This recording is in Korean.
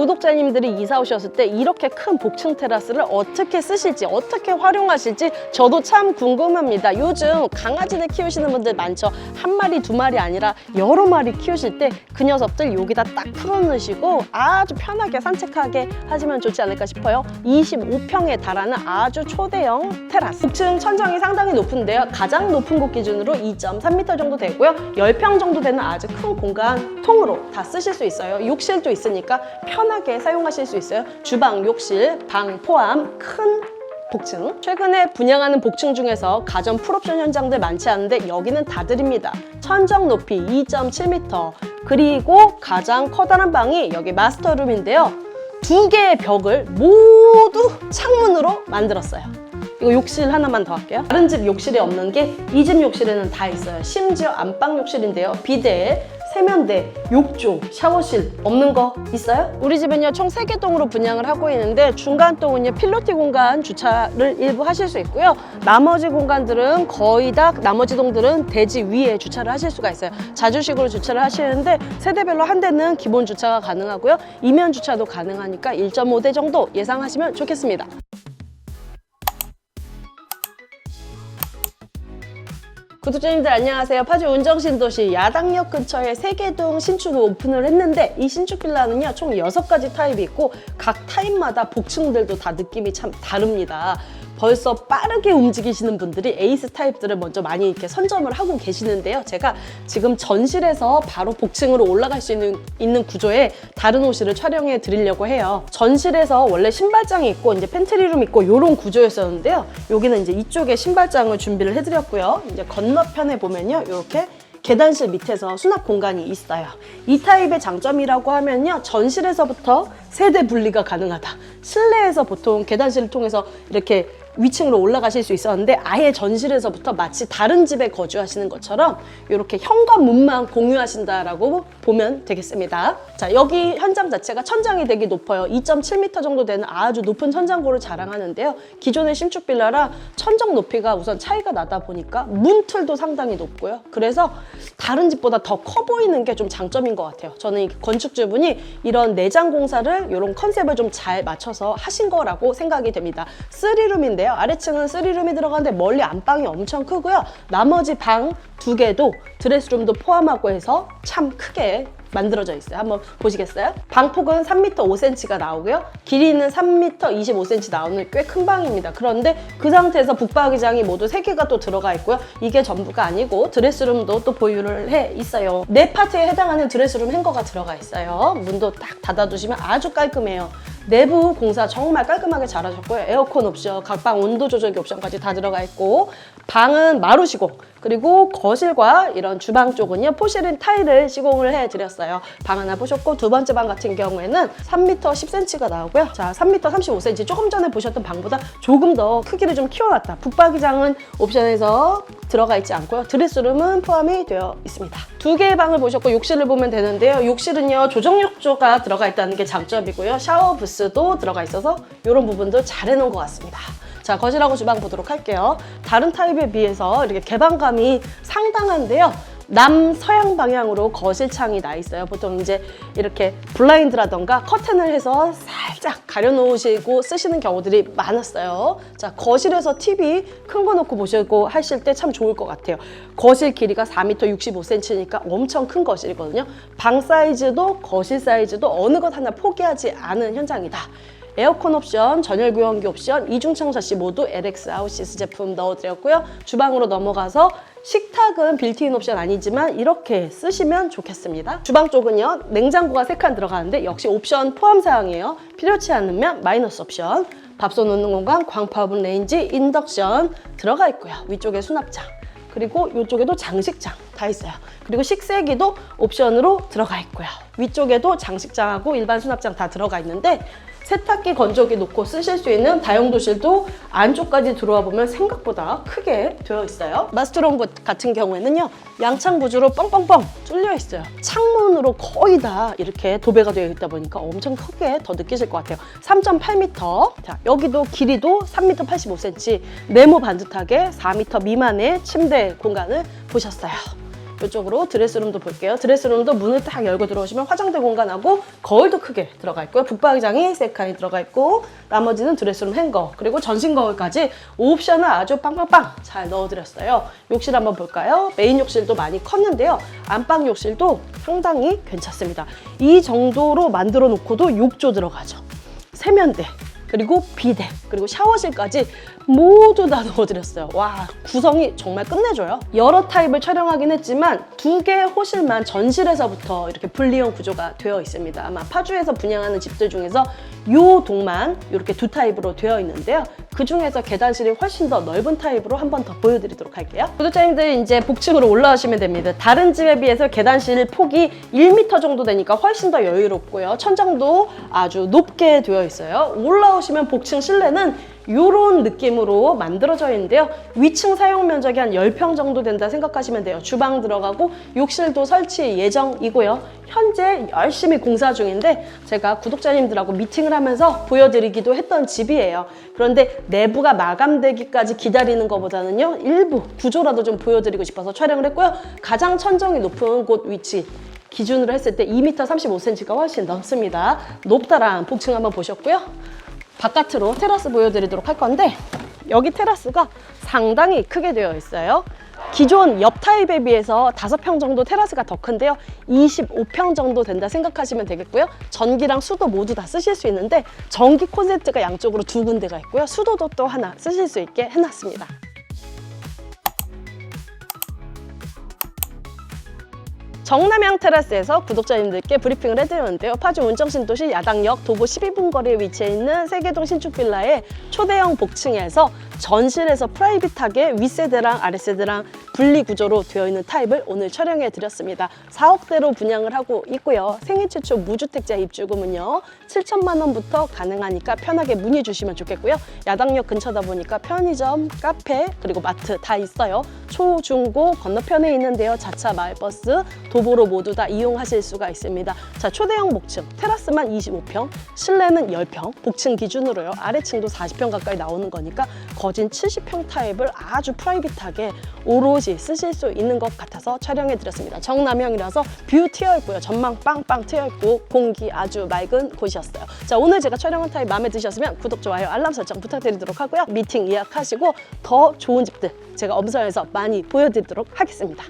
구독자님들이 이사 오셨을 때 이렇게 큰 복층 테라스를 어떻게 쓰실지 어떻게 활용하실지 저도 참 궁금합니다. 요즘 강아지를 키우시는 분들 많죠. 한 마리 두 마리 아니라 여러 마리 키우실 때 그 녀석들 여기다 딱 풀어놓으시고 아주 편하게 산책하게 하시면 좋지 않을까 싶어요. 25평에 달하는 아주 초대형 테라스. 복층 천장이 상당히 높은데요. 가장 높은 곳 기준으로 2.3m 정도 되고요. 10평 정도 되는 아주 큰 공간 통으로 다 쓰실 수 있어요. 욕실도 있으니까 편 하게 사용하실 수 있어요. 주방, 욕실, 방 포함 큰 복층. 최근에 분양하는 복층 중에서 가전 풀옵션 현장들 많지 않은데 여기는 다 드립니다. 천정 높이 2.7m. 그리고 가장 커다란 방이 여기 마스터룸인데요. 두 개의 벽을 모두 창문으로 만들었어요. 이거 욕실 하나만 더 할게요. 다른 집 욕실에 없는 게 이 집 욕실에는 다 있어요. 심지어 안방 욕실인데요. 비데, 세면대, 욕조, 샤워실 없는 거 있어요? 우리 집은요 총 세 개 동으로 분양을 하고 있는데 중간 동은요 필로티 공간 주차를 일부 하실 수 있고요. 나머지 공간들은 거의 다 나머지 동들은 대지 위에 주차를 하실 수가 있어요. 자주식으로 주차를 하시는데 세대별로 한 대는 기본 주차가 가능하고요. 이면 주차도 가능하니까 1.5대 정도 예상하시면 좋겠습니다 구독자님들 안녕하세요. 파주 운정신도시 야당역 근처에 세계동 신축을 오픈을 했는데 이 신축 빌라는요 총 6가지 타입이 있고 각 타입마다 복층들도 다 느낌이 참 다릅니다. 벌써 빠르게 움직이시는 분들이 에이스 타입들을 먼저 많이 이렇게 선점을 하고 계시는데요. 제가 지금 전실에서 바로 복층으로 올라갈 수 있는, 있는 구조의 다른 호실을 촬영해 드리려고 해요. 전실에서 원래 신발장이 있고 이제 팬트리룸 있고 이런 구조였었는데요. 여기는 이제 이쪽에 신발장을 준비를 해드렸고요. 이제 건너편에 보면요. 이렇게 계단실 밑에서 수납 공간이 있어요. 이 타입의 장점이라고 하면요. 전실에서부터 세대 분리가 가능하다. 실내에서 보통 계단실을 통해서 이렇게 위층으로 올라가실 수 있었는데 아예 전실에서부터 마치 다른 집에 거주하시는 것처럼 이렇게 현관문만 공유하신다라고 보면 되겠습니다. 자, 여기 현장 자체가 천장이 되게 높아요. 2.7m 정도 되는 아주 높은 천장고를 자랑하는데요. 기존의 신축 빌라라 천정 높이가 우선 차이가 나다 보니까 문틀도 상당히 높고요. 그래서 다른 집보다 더 커 보이는 게 좀 장점인 것 같아요. 저는 이 건축주분이 이런 내장 공사를 이런 컨셉을 좀 잘 맞춰서 하신 거라고 생각이 됩니다. 3룸인데요. 아래층은 3룸이 들어가는데 멀리 안방이 엄청 크고요. 나머지 방 두 개도 드레스룸도 포함하고 해서 참 크게 만들어져 있어요. 한번 보시겠어요? 방폭은 3m 5cm가 나오고요. 길이는 3m 25cm 나오는 꽤 큰 방입니다. 그런데 그 상태에서 북박이장이 모두 3개가 또 들어가 있고요. 이게 전부가 아니고 드레스룸도 또 보유를 해 있어요. 네 파트에 해당하는 드레스룸 행거가 들어가 있어요. 문도 딱 닫아두시면 아주 깔끔해요. 내부 공사 정말 깔끔하게 잘 하셨고요. 에어컨 옵션, 각방 온도 조절기 옵션까지 다 들어가 있고 방은 마루 시공 그리고 거실과 이런 주방 쪽은요 포실린 타일을 시공을 해드렸어요. 방 하나 보셨고 두 번째 방 같은 경우에는 3m 10cm가 나오고요. 자 3m 35cm 조금 전에 보셨던 방보다 조금 더 크기를 좀 키워놨다. 북박이장은 옵션에서 들어가 있지 않고요. 드레스룸은 포함이 되어 있습니다. 두 개의 방을 보셨고 욕실을 보면 되는데요. 욕실은요 조정 욕조가 들어가 있다는 게 장점이고요. 샤워 부스도 들어가 있어서 이런 부분도 잘 해놓은 것 같습니다. 자 거실하고 주방 보도록 할게요. 다른 타입에 비해서 이렇게 개방감이 상당한데요. 남서양 방향으로 거실 창이 나 있어요. 보통 이제 이렇게 블라인드라던가 커튼을 해서 살짝 가려놓으시고 쓰시는 경우들이 많았어요. 자, 거실에서 TV 큰 거 놓고 보시고 하실 때 참 좋을 것 같아요. 거실 길이가 4m 65cm니까 엄청 큰 거실이거든요. 방 사이즈도 거실 사이즈도 어느 것 하나 포기하지 않은 현장이다. 에어컨 옵션, 전열 교환기 옵션, 이중창 샤시 모두 LX 아웃시스 제품 넣어드렸고요. 주방으로 넘어가서 식탁은 빌트인 옵션 아니지만 이렇게 쓰시면 좋겠습니다. 주방 쪽은요, 냉장고가 3칸 들어가는데 역시 옵션 포함 사항이에요. 필요치 않으면 마이너스 옵션. 밥솥 놓는 공간, 광파오븐 레인지, 인덕션 들어가 있고요. 위쪽에 수납장. 그리고 이쪽에도 장식장 다 있어요. 그리고 식세기도 옵션으로 들어가 있고요. 위쪽에도 장식장하고 일반 수납장 다 들어가 있는데 세탁기 건조기 놓고 쓰실 수 있는 다용도실도 안쪽까지 들어와 보면 생각보다 크게 되어 있어요. 마스터룸 같은 경우에는요. 양창 부주로 뻥뻥뻥 뚫려 있어요. 창문으로 거의 다 이렇게 도배가 되어 있다 보니까 엄청 크게 더 느끼실 것 같아요. 3.8m. 자, 여기도 길이도 3m 85cm. 네모 반듯하게 4m 미만의 침대 공간을 보셨어요. 이쪽으로 드레스룸도 볼게요. 드레스룸도 문을 딱 열고 들어오시면 화장대 공간하고 거울도 크게 들어가 있고요. 붙박이장이 세 칸이 들어가 있고 나머지는 드레스룸 행거 그리고 전신 거울까지 옵션을 아주 빵빵빵 잘 넣어드렸어요. 욕실 한번 볼까요? 메인 욕실도 많이 컸는데요. 안방 욕실도 상당히 괜찮습니다. 이 정도로 만들어 놓고도 욕조 들어가죠. 세면대 그리고 비데 그리고 샤워실까지 모두 다 넣어드렸어요. 와 구성이 정말 끝내줘요. 여러 타입을 촬영하긴 했지만 두 개의 호실만 전실에서부터 이렇게 분리형 구조가 되어 있습니다. 아마 파주에서 분양하는 집들 중에서 요 동만 이렇게 두 타입으로 되어 있는데요. 그 중에서 계단실이 훨씬 더 넓은 타입으로 한 번 더 보여드리도록 할게요. 구독자님들 이제 복층으로 올라오시면 됩니다. 다른 집에 비해서 계단실 폭이 1m 정도 되니까 훨씬 더 여유롭고요. 천장도 아주 높게 되어 있어요. 올라오시면 복층 실내는 이런 느낌으로 만들어져 있는데요. 위층 사용 면적이 한 10평 정도 된다 생각하시면 돼요. 주방 들어가고 욕실도 설치 예정이고요. 현재 열심히 공사 중인데 제가 구독자님들하고 미팅을 하면서 보여드리기도 했던 집이에요. 그런데 내부가 마감되기까지 기다리는 것보다는요. 일부 구조라도 좀 보여드리고 싶어서 촬영을 했고요. 가장 천정이 높은 곳 위치 기준으로 했을 때 2m 35cm가 훨씬 넘습니다. 높다란 복층 한번 보셨고요. 바깥으로 테라스 보여드리도록 할 건데 여기 테라스가 상당히 크게 되어 있어요. 기존 옆 타입에 비해서 5평 정도 테라스가 더 큰데요. 25평 정도 된다 생각하시면 되겠고요. 전기랑 수도 모두 다 쓰실 수 있는데 전기 콘센트가 양쪽으로 두 군데가 있고요. 수도도 또 하나 쓰실 수 있게 해놨습니다. 정남향 테라스에서 구독자님들께 브리핑을 해드렸는데요. 파주 운정신도시 야당역 도보 12분 거리에 위치해 있는 세계동 신축 빌라의 초대형 복층에서 전실에서 프라이빗하게 윗세대랑 아랫세대랑 분리 구조로 되어 있는 타입을 오늘 촬영해 드렸습니다. 4억대로 분양을 하고 있고요. 생애 최초 무주택자 입주금은요. 7천만 원부터 가능하니까 편하게 문의 주시면 좋겠고요. 야당역 근처다 보니까 편의점, 카페, 그리고 마트 다 있어요. 초, 중, 고 건너편에 있는데요. 자차, 마을버스, 도보로 모두 다 이용하실 수가 있습니다. 자, 초대형 복층, 테라스만 25평, 실내는 10평, 복층 기준으로요. 아래층도 40평 가까이 나오는 거니까 거진 70평 타입을 아주 프라이빗하게 오롯이 쓰실 수 있는 것 같아서 촬영해 드렸습니다. 정남형이라서 뷰 튀어 있고요. 전망 빵빵 튀어 있고 공기 아주 맑은 곳이었어요. 자, 오늘 제가 촬영한 타입 마음에 드셨으면 구독, 좋아요, 알람 설정 부탁드리도록 하고요. 미팅 예약하시고 더 좋은 집들 제가 엄선해서 많이 보여드리도록 하겠습니다.